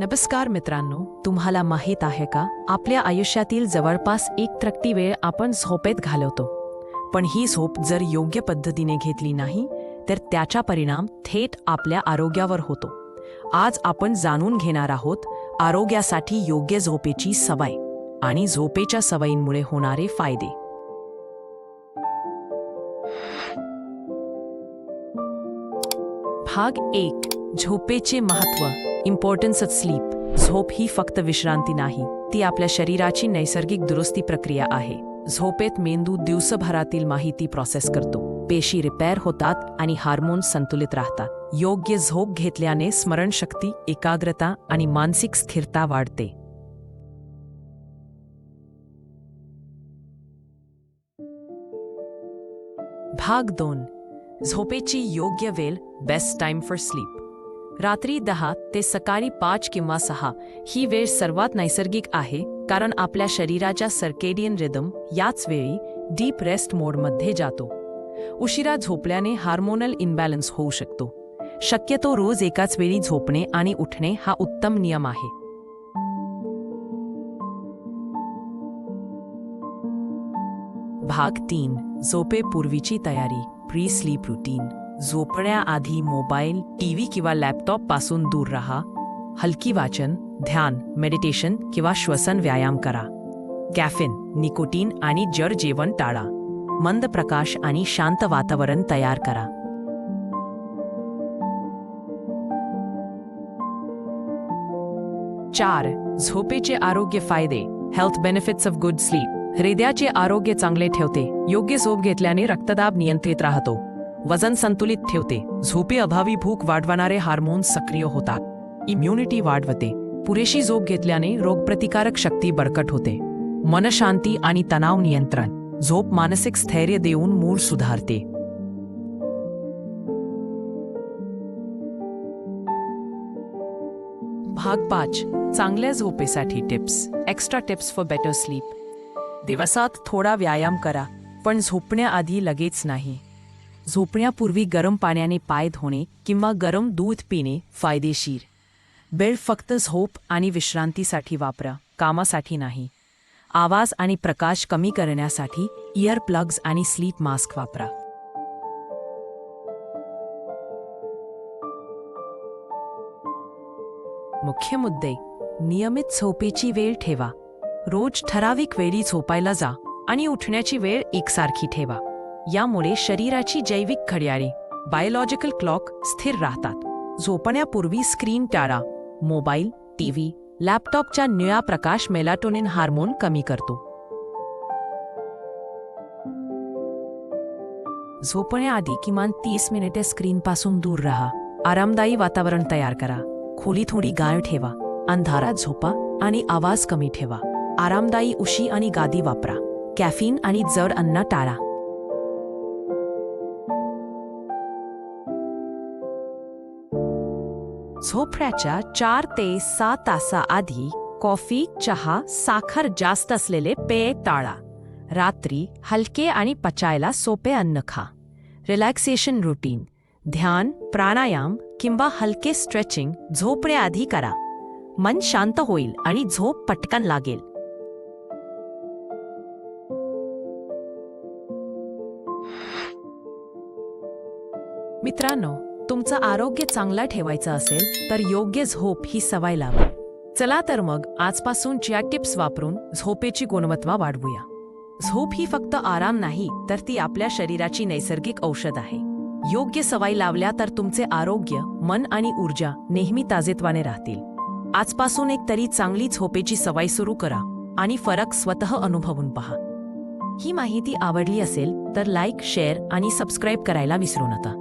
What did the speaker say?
नमस्कार मित्रांनो तुम्हाला माहीत आहे का? आपल्या आयुष्यातील जवळपास एक त्रक्ती वेळ आपण झोपेत घालवतो. पण ही झोप जर योग्य पद्धतीने घेतली नाही तर त्याचा परिणाम थेट आपल्या आरोग्यावर होतो. आज आपण जाणून घेणार आहोत आरोग्यासाठी योग्य झोपेची सवय आणि झोपेच्या सवयींमुळे होणारे फायदे. भाग एक झोपेचे महत्त्व इम्पॉर्टन्स ऑफ स्लीप झोप ही फक्त विश्रांती नाही ती आपल्या शरीराची नैसर्गिक दुरुस्ती प्रक्रिया आहे. झोपेत मेंदू दिवसभरातील माहिती प्रोसेस करतो. पेशी रिपेअर होतात आणि हार्मोन्स संतुलित राहतात. योग्य झोप घेतल्याने स्मरणशक्ती एकाग्रता आणि मानसिक स्थिरता वाढते. भाग दोन. झोपेची योग्य वेळ बेस्ट टाइम फॉर स्लीप रात्री दहा ते सकाळी पाच किंवा सहा ही वेळ सर्वात नैसर्गिक आहे कारण आपल्या शरीराच्या सर्केडियन रिदम याच वेळी डीप रेस्ट मोडमध्ये जातो. उशिरा झोपल्याने हार्मोनल इनबॅलन्स होऊ शकतो. शक्यतो रोज एकाच वेळी झोपणे आणि उठणे हा उत्तम नियम आहे. भाग तीन झोपेपूर्वीची तयारी प्री स्लीप रुटीन. झोपण्याआधी मोबाईल टीव्ही किंवा लॅपटॉपपासून दूर राहा. हलकी वाचन ध्यान मेडिटेशन किंवा श्वसन व्यायाम करा. कॅफिन निकोटीन आणि जर जेवण टाळा. मंद प्रकाश आणि शांत वातावरण तयार करा. चार झोपेचे आरोग्य फायदे. Health benefits of good sleep हृदयाचे आरोग्य चांगले ठेवते. योग्य झोप घेतल्याने रक्तदाब नियंत्रित राहतो. वजन संतुलित ठेवते. झोपे अभावी भूक वाढवणारे हार्मोन्स सक्रिय होतात. इम्युनिटी वाढवते. पुरेशी झोप घेतल्याने रोगप्रतिकारक शक्ती बळकट होते. मनशांती आणि तणाव नियंत्रण. झोप मानसिक स्थैर्य देऊन मूळ सुधारते. भाग पाच. चांगल्या झोपेसाठी tips. Extra tips for better sleep. दिवसात थोडा व्यायाम करा पण झोपण्याआधी लगेच नाही. झोपण्यापूर्वी गरम पाण्याने पाय धुणे किंवा गरम दूध पिणे फायदेशीर. बेड फक्त झोप आणि विश्रांतीसाठी वापरा कामासाठी नाही. आवाज आणि प्रकाश कमी करण्यासाठी इयर प्लग्स आणि स्लीप मास्क वापरा. मुख्य मुद्दे नियमित झोपेची वेळ ठेवा. रोज ठराविक वेळी झोपायला जा आणि उठण्याची वेळ एकसारखी ठेवा. यामुळे शरीराची जैविक घड्याळे बायोलॉजिकल क्लॉक स्थिर राहतात. झोपण्यापूर्वी स्क्रीन टाळा. मोबाईल टीव्ही लॅपटॉपच्या निळा प्रकाश मेलाटोनिन हार्मोन कमी करतो. झोपण्याआधी किमान तीस मिनिटे स्क्रीनपासून दूर राहा. आरामदायी वातावरण तयार करा. खोली थोडी गाळ ठेवा. अंधारात झोपा आणि आवाज कमी ठेवा. आरामदायी उशी आणि गादी वापरा. कॅफिन आणि जड अन्न टाळा. झोपण्याच्या चार ते सहा तासाआधी कॉफी चहा साखर जास्त असलेले पेय टाळा. रात्री हलके आणि पचायला सोपे अन्न खा. Relaxation routine. ध्यान प्राणायाम किंवा हलके स्ट्रेचिंग झोपण्याआधी करा. मन शांत होईल आणि झोप पटकन लागेल. मित्रांनो तुमचं आरोग्य चांगला ठेवायचं असेल तर योग्य झोप ही सवय लावा. चला तर मग आजपासून या टिप्स वापरून झोपेची गुणवत्ता वाढवूया. झोप ही फक्त आराम नाही तर ती आपल्या शरीराची नैसर्गिक औषध आहे. योग्य सवय लावल्या तर तुमचे आरोग्य मन आणि ऊर्जा नेहमी ताजेत्वाने राहतील. आजपासून एक तरी चांगली झोपेची सवय सुरू करा आणि फरक स्वतः अनुभवून पहा. ही माहिती आवडली असेल तर लाईक शेअर आणि सबस्क्राईब करायला विसरू नका.